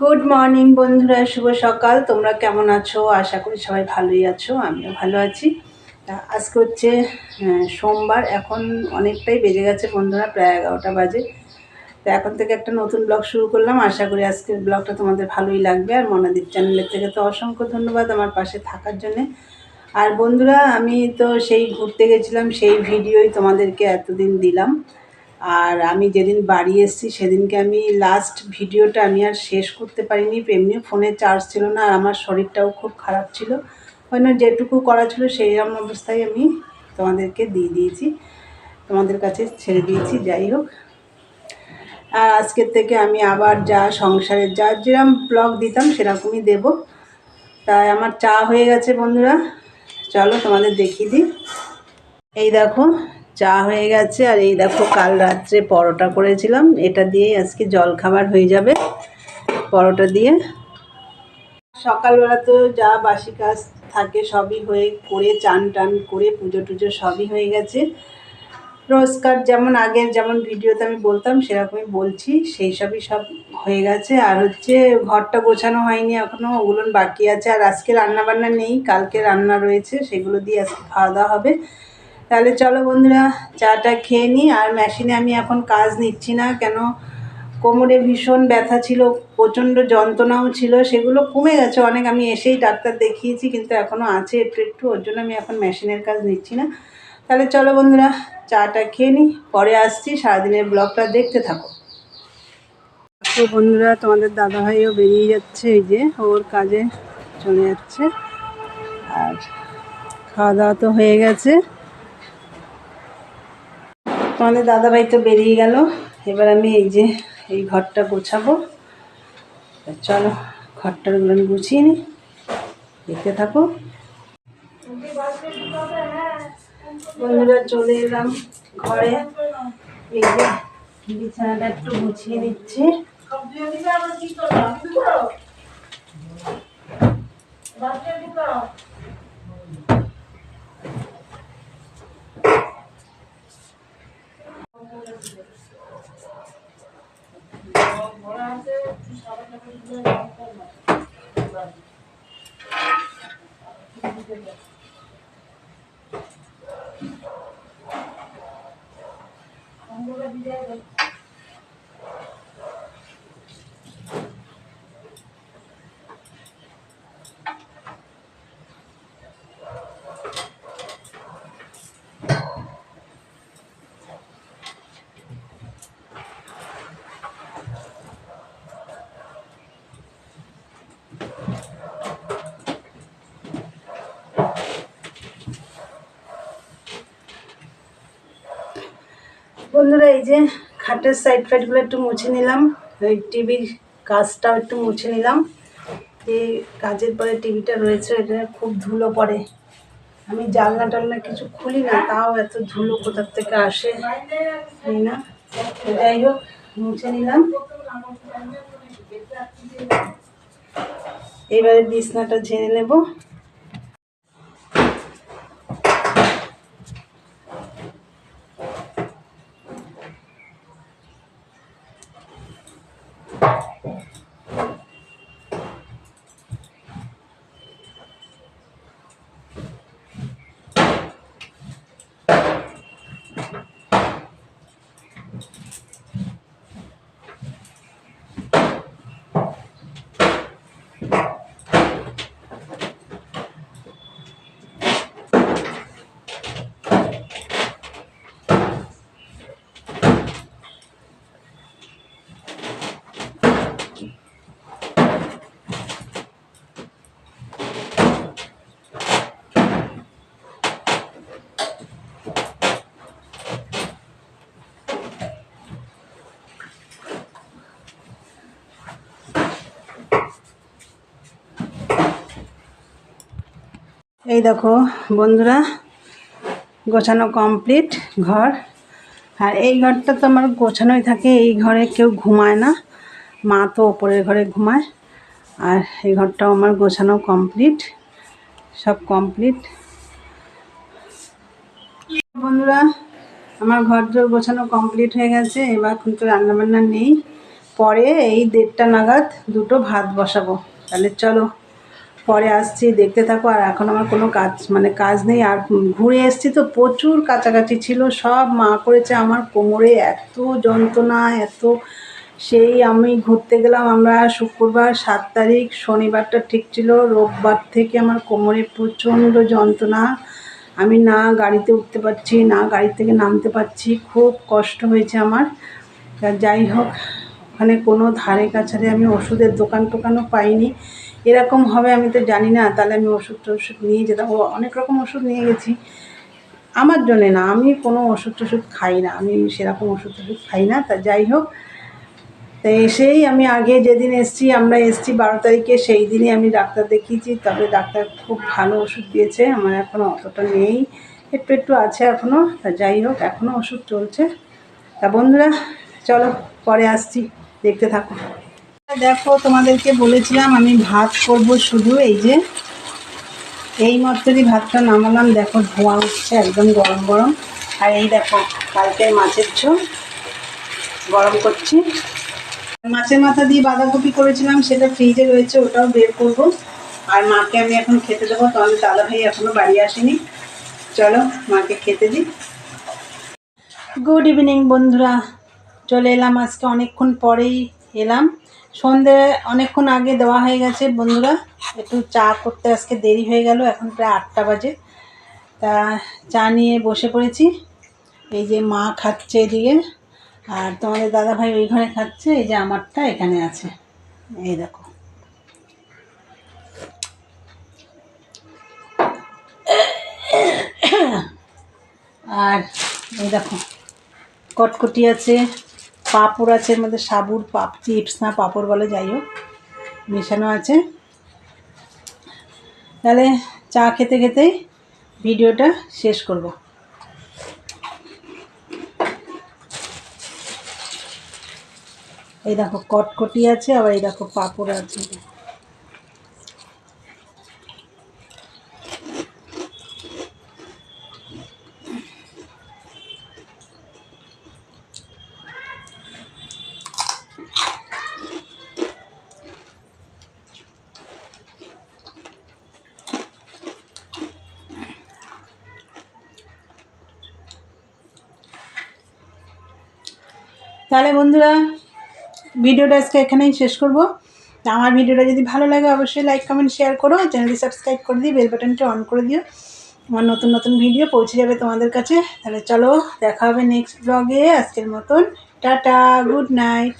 Good morning বন্ধুরা, শুভ সকাল। তোমরা কেমন আছো? আশা করি সবাই ভালোই আছো, আমিও ভালো আছি। তা আজকে হচ্ছে সোমবার, এখন অনেকটাই বেজে গেছে বন্ধুরা, প্রায় এগারোটা বাজে। তো এখন থেকে একটা নতুন ব্লগ শুরু করলাম। আশা করি আজকের ব্লগটা তোমাদের ভালোই লাগবে। আর মনাদীপ চ্যানেলের থেকে তো অসংখ্য ধন্যবাদ আমার পাশে থাকার জন্যে। আর বন্ধুরা, আমি তো সেই ঘুরতে গেছিলাম, সেই ভিডিওই তোমাদেরকে এতদিন দিলাম। আর আমি যেদিন বাড়ি এসেছি, সেদিনকে আমি লাস্ট ভিডিওটা আমি আর শেষ করতে পারিনি। এমনি ফোনে চার্জ ছিল না, আর আমার শরীরটাও খুব খারাপ ছিল। ওই জন্য যেটুকু করা ছিল সেই রকম অবস্থায় আমি তোমাদেরকে দিয়ে দিয়েছি। তোমাদের কাছে ছেড়ে দিয়েছি, যাই হোক। আর আজকের থেকে আমি আবার যা সংসারের যা যেরকম ব্লগ দিতাম, সেরকমই দেব। তাই আমার চা হয়ে গেছে বন্ধুরা। চলো তোমাদের দেখিয়ে দিই। এই দেখো চা হয়ে গেছে আর এই দেখো কাল রাত্রে পরোটা করেছিলাম। এটা দিয়ে আজকে জল খাবার হয়ে যাবে পরোটা দিয়ে। সকালবেলা তো যা বাসি কাজ থাকে সবই হয়ে করে চান টান করে পুজো টুজো সবই হয়ে গেছে। রোজকার যেমন আগের যেমন ভিডিওতে আমি বলতাম, সেরকমই বলছি, সেই সবই সব হয়ে গেছে। আর হচ্ছে ঘরটা গোছানো হয়নি এখনও ওগুলো বাকি আছে। আর আজকে রান্না বান্না নেই, কালকে রান্না রয়েছে, সেগুলো দিয়ে আজকে খাওয়া দাওয়া হবে। তাহলে চলো বন্ধুরা, চাটা খেয়ে নিই আর মেশিনে আমি এখন কাজ নিচ্ছি না, কেন কোমরে ভীষণ ব্যথা ছিল, প্রচণ্ড যন্ত্রণাও ছিল, সেগুলো কমে গেছে অনেক, আমি এসেই ডাক্তার দেখিয়েছি, কিন্তু এখনও আছে একটু একটু, ওর জন্য আমি এখন মেশিনের কাজ নিচ্ছি না। তাহলে চলো বন্ধুরা, চাটা খেয়ে নিই পরে আসছি, সারাদিনের ব্লগটা দেখতে থাকো। তো বন্ধুরা, তোমাদের দাদাভাইও বেরিয়ে যাচ্ছে, এই যে ওর কাজে চলে যাচ্ছে, আর খাওয়া দাওয়া তো হয়ে গেছে। তোমাদের দাদাভাই তো বেরিয়ে গেল। এবার আমি এই যে এই ঘরটা গোছাবো। চলো, ঘরটার আমি গুছিয়ে নিই দেখতে থাকো। বন্ধুরা চলে এলাম ঘরে। এই যে বিছানাটা একটু গুছিয়ে নিচ্ছি। বন্ধুরা, এই যে খাটের সাইড ফাইডগুলো একটু মুছে নিলাম। ওই টিভির কাজটাও একটু মুছে নিলাম। যে কাজের পরে টিভিটা রয়েছে, এটা খুব ধুলো পড়ে। আমি জানলা টালনা কিছু খুলি না, তাও এত ধুলো কোথার থেকে আসে জানি না? যাই হোক, মুছে নিলাম। এবারে বিছনাটা ঝেড়ে নেব। এই দেখো, বন্ধুরা, গোছানো কমপ্লিট ঘর। আর এই ঘরটা তো আমার গোছানোই থাকে, এই ঘরে কেউ ঘুমায় না। মা তো ওপরের ঘরে ঘুমায়, আর এই ঘরটাও আমার গোছানো কমপ্লিট সব কমপ্লিট বন্ধুরা, আমার ঘর জোর গোছানো কমপ্লিট হয়ে গেছে, এবার কিন্তু রান্নাবান্না নেই। পরে এই দেড়টা নাগাদ দুটো ভাত বসাবো, তাহলে চলো। পরে আসছি, দেখতে থাকো, আর এখন আমার কোনো কাজ মানে কাজ নেই, আর ঘুরে এসছি তো, প্রচুর কাছাকাছি ছিল, সব মা করেছে আমার কোমরে, এত যন্ত্রণা, এত সেই আমি ঘুরতে গেলাম আমরা শুক্রবার সাত তারিখ, শনিবারটা ঠিক ছিল, রোববার থেকে আমার কোমরে প্রচণ্ড যন্ত্রণা, আমি না গাড়িতে উঠতে পারছি, না গাড়ি থেকে নামতে পারছি, খুব কষ্ট হয়েছে আমার যাই হোক। ওখানে কোনো ধারে কাছারে আমি ওষুধের দোকান টোকানও পাইনি। এরকম হবে আমি তো জানি না, তাহলে আমি ওষুধ টষুধ নিয়ে যেতাম। ও অনেক রকম ওষুধ নিয়ে গেছি। আমার জন্যে না, আমি কোনো ওষুধ টষুধ খাই না, আমি সেরকম ওষুধ টষুধ খাই না, তা যাই হোক। তো এসেই আমি আগে যেদিন এসছি, আমরা এসছি বারো তারিখে, সেই দিনই আমি ডাক্তার দেখিয়েছি, তবে ডাক্তার খুব ভালো ওষুধ দিয়েছে, আমার এখনও অতটা নেই। একটু একটু আছে এখনও তা যাই হোক এখনও ওষুধ চলছে। তা বন্ধুরা, চলো, পরে আসছি। দেখতে থাকো। দেখো, তোমাদেরকে বলেছিলাম আমি ভাত করব শুধু, এই যে এই মাত্রই ভাতটা নামালাম। দেখো, ধোঁয়া উঠছে, একদম গরম গরম। আর এই দেখো, কালকের মাছের ঝোল। গরম করছি। মাছের মাথা দিয়ে বাঁধাকপি করেছিলাম, সেটা ফ্রিজে রয়েছে, ওটাও বের করব। আর মাকে আমি এখন খেতে দেবো তো আমি দাদা ভাই এখনও বাড়ি আসেনি। চলো, মাকে খেতে দিই। গুড ইভিনিং, বন্ধুরা। চলে এলাম আজকে অনেকক্ষণ পরেই এলাম। সন্ধে অনেকক্ষণ আগে দেওয়া হয়ে গেছে বন্ধুরা। একটু চা করতে আজকে দেরি হয়ে গেল, এখন প্রায় আটটা বাজে। তা চা নিয়ে বসে পড়েছি। এই যে মা খাচ্ছে এদিকে, আর তোমাদের দাদা ভাই ওই ঘরে খাচ্ছে, এই যে আমারটা এখানে আছে। এই দেখো। আর এই দেখো, কটকটি আছে। পাঁপড় আছে, এর মধ্যে সাবুর পাপ, চিপস না, পাপড় বলে, যাই হোক, মেশানো আছে। তাহলে চা খেতে খেতেই ভিডিওটা শেষ করব। এই দেখো, কটকটি আছে, আবার এই দেখো পাঁপড় আছে। তাহলে বন্ধুরা, ভিডিওটা আজকে এখানেই শেষ করব। আমার ভিডিওটা যদি ভালো লাগে, অবশ্যই লাইক কমেন্ট শেয়ার করো। চ্যানেলটি সাবস্ক্রাইব করে দিই বেল বাটনটি অন করে দিও। আমার নতুন নতুন ভিডিও পৌঁছে যাবে তোমাদের কাছে। তাহলে চলো, দেখা হবে নেক্সট ব্লগে আজকের মতন, টাটা গুড নাইট